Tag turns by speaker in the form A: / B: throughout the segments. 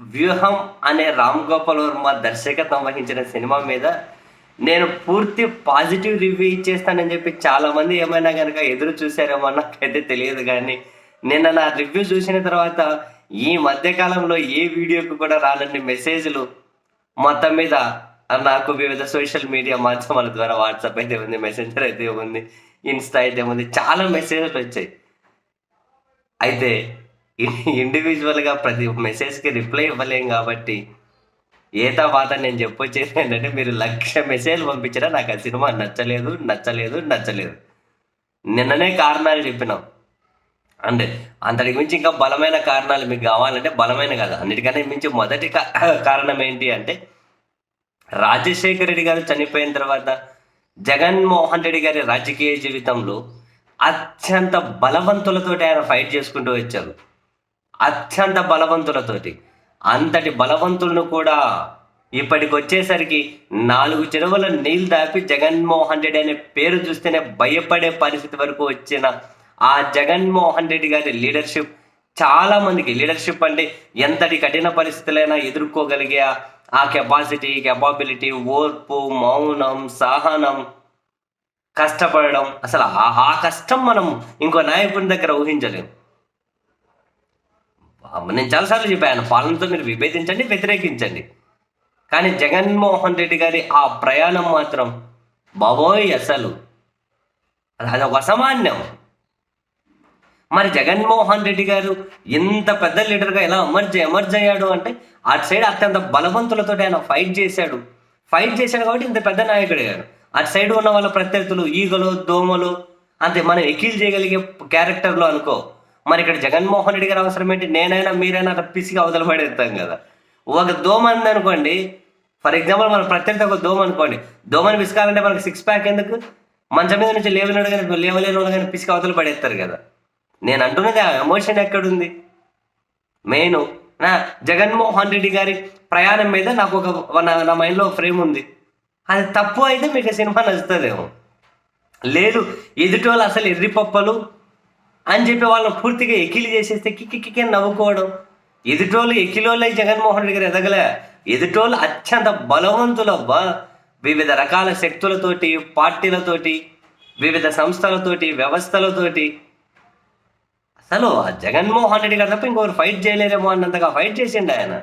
A: వ్యూహం అనే రామ్ గోపాల్ వర్మ దర్శకత్వం వహించిన సినిమా మీద నేను పూర్తి పాజిటివ్ రివ్యూ ఇచ్చేస్తానని చెప్పి చాలా మంది ఏమైనా కనుక ఎదురు చూసారేమో నాకైతే తెలియదు కానీ నిన్న నా రివ్యూ చూసిన తర్వాత ఈ మధ్య కాలంలో ఏ వీడియోకు కూడా రాలని మెసేజ్లు మొత్తం మీద నాకు వివిధ సోషల్ మీడియా మాధ్యమాల ద్వారా వాట్సాప్ అయితే ఉంది మెసెంజర్ అయితే ఉంది ఇన్స్టా అయితే ఉంది చాలా మెసేజ్లు వచ్చాయి. అయితే ఇండివిజువల్గా ప్రతి మెసేజ్కి రిప్లై ఇవ్వలేం కాబట్టి ఏతా బాధ నేను చెప్పొచ్చేది ఏంటంటే మీరు లక్ష మెసేజ్ పంపించినా నాకు ఆ సినిమా నచ్చలేదు నచ్చలేదు నచ్చలేదు. నిన్ననే కారణాలు చెప్పినాం. అంటే అంతటికి మించి ఇంకా బలమైన కారణాలు మీకు కావాలంటే బలమైన కదా. అన్నిటికన్నా మించి మొదటి కారణం ఏంటి అంటే రాజశేఖర రెడ్డి గారు చనిపోయిన తర్వాత జగన్మోహన్ రెడ్డి గారి రాజకీయ జీవితంలో అత్యంత బలవంతులతో ఆయన ఫైట్ చేసుకుంటూ వచ్చారు. అత్యంత బలవంతులతోటి. అంతటి బలవంతులను కూడా ఇప్పటికి వచ్చేసరికి నాలుగు చెరువుల నీళ్ళు దాపి జగన్మోహన్ రెడ్డి అనే పేరు చూస్తేనే భయపడే పరిస్థితి వరకు వచ్చిన ఆ జగన్మోహన్ రెడ్డి గారి లీడర్షిప్ చాలా మందికి లీడర్షిప్ అంటే ఎంతటి కఠిన పరిస్థితులైనా ఎదుర్కోగలిగే ఆ- కెపాసిటీ కెపాబిలిటీ ఓర్పు మౌనం సహనం కష్టపడడం. అసలు ఆ కష్టం మనం ఇంకో నాయకుడి దగ్గర ఊహించలేం. నేను చాలాసార్లు చెప్పాను పాలనతో మీరు విభేదించండి వ్యతిరేకించండి. కానీ జగన్మోహన్ రెడ్డి గారి ఆ ప్రయాణం మాత్రం బాబోయ్ అసలు. అది ఒక అసామాన్యం. మరి జగన్మోహన్ రెడ్డి గారు ఇంత పెద్ద లీడర్గా ఎలా ఎమర్జ్ ఎమర్జ్ అయ్యాడు అంటే అటు సైడ్ అత్యంత బలవంతులతో ఆయన ఫైట్ చేశాడు. ఫైట్ చేశాడు కాబట్టి ఇంత పెద్ద నాయకుడు అయ్యాడు. అటు సైడ్ ఉన్న వాళ్ళ ప్రత్యర్థులు ఈగలు దోమలు అంతే మనం ఎకీల్ చేయగలిగే క్యారెక్టర్లు అనుకో. మరి ఇక్కడ జగన్మోహన్ రెడ్డి గారు అవసరం ఏంటి? నేనైనా మీరైనా అట్లా పిసిగా అవతల పడేస్తాం కదా. ఒక దోమ అనుకోండి ఫర్ ఎగ్జాంపుల్ మన ప్రత్యర్థి ఒక దోమ అనుకోండి దోమని పిసుకాలంటే మనకి సిక్స్ ప్యాక్ ఎందుకు? మంచం మీద నుంచి లేవలేడు కానీ లేవలేని వాళ్ళు కానీ పిసికి అవతల పడేస్తారు కదా. నేను అంటున్నది ఆ ఎమోషన్ ఎక్కడుంది? మెయిన్ నా జగన్మోహన్ రెడ్డి గారి ప్రయాణం మీద నాకు ఒక నా నా మైండ్లో ఫ్రేమ్ ఉంది. అది తప్పు అయితే మీకు సినిమా నచ్చుతుందేమో. లేదు ఎదుటోళ్ళు అసలు ఎర్రిపప్పలు అని చెప్పి వాళ్ళని పూర్తిగా ఎకిలి చేసేస్తే కిక్కి కిక్కి అని నవ్వుకోవడం. ఎదుటోళ్ళు ఎకిలోళ్ళై జగన్మోహన్ రెడ్డి గారు ఎదగలే. ఎదుటోళ్ళు అత్యంత బలవంతులబ్బా. వివిధ రకాల శక్తులతోటి పార్టీలతోటి వివిధ సంస్థలతోటి వ్యవస్థలతోటి. అసలు జగన్మోహన్ రెడ్డి గారు తప్ప ఇంకొకరు ఫైట్ చేయలేరేమో అన్నంతగా ఫైట్ చేసిండు ఆయన.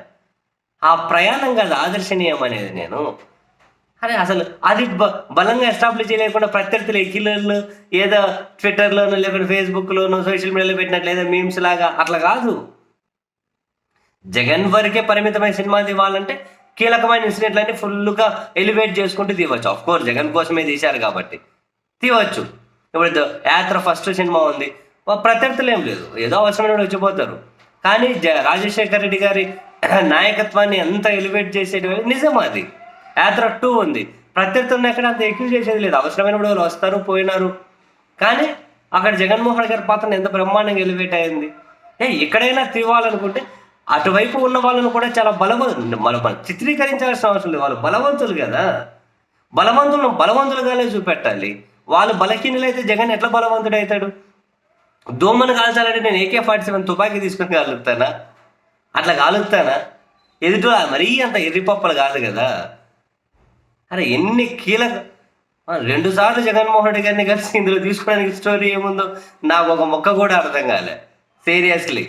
A: ఆ ప్రయాణం కాదు ఆదర్శనీయం అనేది నేను. అరే అసలు అది బ- బలంగా ఎస్టాబ్లిష్ చేయలేకుండా ప్రత్యర్థులు ఎక్కిలర్లు ఏదో ట్విట్టర్లోనో లేకుంటే ఫేస్బుక్లోనో సోషల్ మీడియాలో పెట్టినట్లు ఏదో మీమ్స్ లాగా అట్లా కాదు. జగన్ వరకే పరిమితమైన సినిమా తీవాలంటే కీలకమైన ఇన్సిడెంట్లన్నీ ఫుల్గా ఎలివేట్ చేసుకుంటూ తీయవచ్చు. ఆఫ్ కోర్స్ జగన్ కోసమే తీశారు కాబట్టి తీవచ్చు ఇప్పుడు యాత్ర ఫస్ట్ సినిమా ఉంది. ప్రత్యర్థులు ఏం లేదు. ఏదో అవసరమైన వచ్చిపోతారు. కానీ జ రాజశేఖర్ రెడ్డి గారి నాయకత్వాన్ని ఎంత ఎలివేట్ చేసేటువంటి నిజం అది. యాత్ర టూ ఉంది. ప్రత్యర్థులను ఎక్కడ అంత ఎక్కువ చేసేది లేదు. అవసరమైనప్పుడు వాళ్ళు వస్తారు పోయినారు. కానీ అక్కడ జగన్మోహన్ గారి పాత్ర ఎంత బ్రహ్మాండంగా ఎలివేట్ అయింది. ఏ ఎక్కడైనా తీవాలనుకుంటే అటువైపు ఉన్న వాళ్ళను కూడా చాలా బలవంతులు మన మనం చిత్రీకరించాల్సిన అవసరం లేదు. వాళ్ళు బలవంతులు కదా. బలవంతులను బలవంతులుగానే చూపెట్టాలి. వాళ్ళు బలహీనులైతే జగన్ ఎట్లా బలవంతుడు అవుతాడు దోమను కాల్చాలంటే నేను ఏకే ఫార్టీ సెవెన్ తుపాకీ తీసుకుని కాలుగుతానా? అట్లా కాలుగుతానా? ఎదుటి మరీ అంత ఎర్రిపప్పలు కాదు కదా. అరే ఎన్ని కీలక రెండు సార్లు జగన్మోహన్ రెడ్డి గారిని కలిసి ఇందులో తీసుకోవడానికి స్టోరీ ఏముందో నాకు ఒక మొక్క కూడా అర్థం కాలే. సీరియస్లీ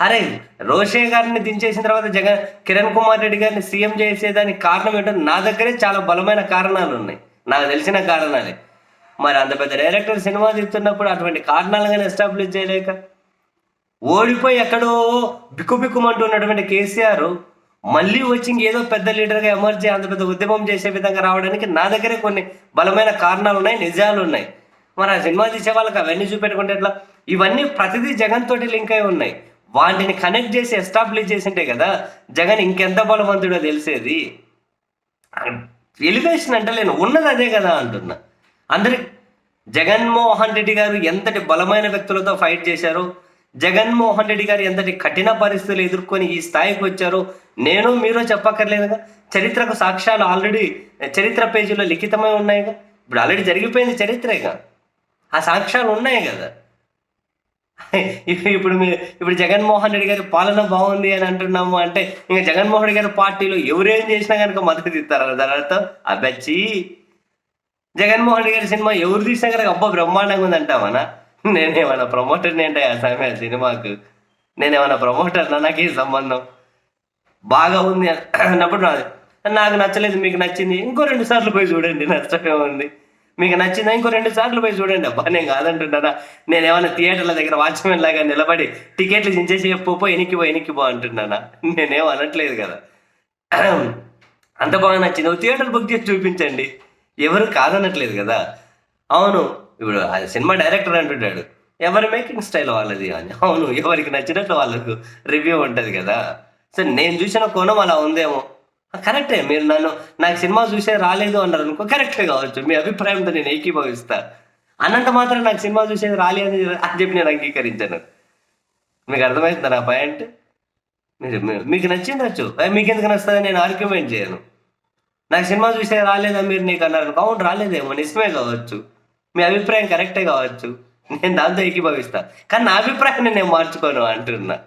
A: అరే రోషే గారిని దించేసిన తర్వాత జగన్ కిరణ్ కుమార్ రెడ్డి గారిని సీఎం చేసేదానికి కారణం ఏంటో నా దగ్గరే చాలా బలమైన కారణాలు ఉన్నాయి. నాకు తెలిసిన కారణాలే. మరి అంత పెద్ద డైరెక్టర్ సినిమా తీస్తున్నప్పుడు అటువంటి కారణాలుగానే ఎస్టాబ్లిష్ చేయలేక ఓడిపోయి ఎక్కడో బిక్కుబిక్కుమంటున్నటువంటి కేసీఆర్ మళ్ళీ వచ్చి ఇంకేదో పెద్ద లీడర్గా ఎమర్జ్ అంత పెద్ద ఉద్యమం చేసే విధంగా రావడానికి నా దగ్గరే కొన్ని బలమైన కారణాలు ఉన్నాయి నిజాలు ఉన్నాయి. మరి ఆ సినిమా తీసే వాళ్ళకి అవన్నీ చూపెట్టుకుంటే ఎట్లా? ఇవన్నీ ప్రతిదీ జగన్ తోటి లింక్ అయి ఉన్నాయి. వాటిని కనెక్ట్ చేసి ఎస్టాబ్లిష్ చేసింటే కదా జగన్ ఇంకెంత బలవంతుడో తెలిసేది. ఎలివేషన్ అంటే నేను ఉన్నది అదే కదా అంటున్నా. అందరి జగన్మోహన్ రెడ్డి గారు ఎంతటి బలమైన వ్యక్తులతో ఫైట్ చేశారో జగన్మోహన్ రెడ్డి గారు ఎంతటి కఠిన పరిస్థితులు ఎదుర్కొని ఈ స్థాయికి వచ్చారో నేను మీరు చెప్పక్కర్లేదుగా. చరిత్రకు సాక్ష్యాలు ఆల్రెడీ చరిత్ర పేజీలో లిఖితమై ఉన్నాయిగా. ఇప్పుడు ఆల్రెడీ జరిగిపోయింది చరిత్రేగా. ఆ సాక్ష్యాలు ఉన్నాయి కదా. ఇప్పుడు మీరు ఇప్పుడు జగన్మోహన్ రెడ్డి గారి పాలన బాగుంది అని అంటున్నాము అంటే ఇంకా జగన్మోహన్ రెడ్డి గారి పార్టీలో ఎవరేం చేసినా కనుక మద్దతు ఇస్తారు దాని అర్థం? అబ్బచ్చి! జగన్మోహన్ రెడ్డి గారి సినిమా ఎవరు తీసినా కనుక అబ్బా బ్రహ్మాండంగా ఉంది అంటామనా నేనేమైనా ప్రమోటర్ ఏంటో ఆ సమయం సినిమాకు నేనేమైనా ప్రమోటర్ నాకేం సంబంధం? బాగా ఉంది అన్నప్పుడు నాకు నచ్చలేదు మీకు నచ్చింది ఇంకో రెండు సార్లు పోయి చూడండి నచ్చమే ఉంది. మీకు నచ్చిందా ఇంకో రెండు సార్లు పోయి చూడండి. అబ్బా నేను కాదంటున్నారా నేను ఏమైనా థియేటర్ల దగ్గర వాచ్మెన్ లాగా నిలబడి టికెట్లు చించేసి పోపో ఎనికి పో ఎనికి పో అంటున్నానా? నేనేం అనట్లేదు కదా. అంత బాగా నచ్చింది. థియేటర్ బుక్ చేసి చూపించండి. ఎవరు కాదనట్లేదు కదా. అవును ఇప్పుడు ఆ సినిమా డైరెక్టర్ అంటుంటాడు ఎవరి మేకింగ్ స్టైల్ వాళ్ళది? అని. అవును ఎవరికి నచ్చినట్లు వాళ్ళకు రివ్యూ ఉంటుంది కదా. సో నేను చూసిన కోణం అలా ఉందేమో. కరెక్టే మీరు నన్ను నాకు సినిమా చూసే రాలేదు అన్నారు అనుకో కరెక్టే కావచ్చు. మీ అభిప్రాయంతో నేను ఏకీభవిస్తా. అన్నంత మాత్రం నాకు సినిమా చూసేది రాలేదు అని చెప్పి నేను అంగీకరించాను. మీకు అర్థమవుతుందా నా పాయింట్? మీరు మీకు నచ్చిండొచ్చు మీకు ఎందుకు నచ్చుతుంది నేను ఆర్గ్యుమెంట్ చేయను. నాకు సినిమా చూసే రాలేదా మీరు నీకు అన్నారు అనుకో, అవును రాలేదేమో నిజమే కావచ్చు. మీ అభిప్రాయం కరెక్టే కావచ్చు. నేను దాంతో ఏకీభవిస్తా. కానీ నా అభిప్రాయాన్ని నేను మార్చుకోను అంటున్నా.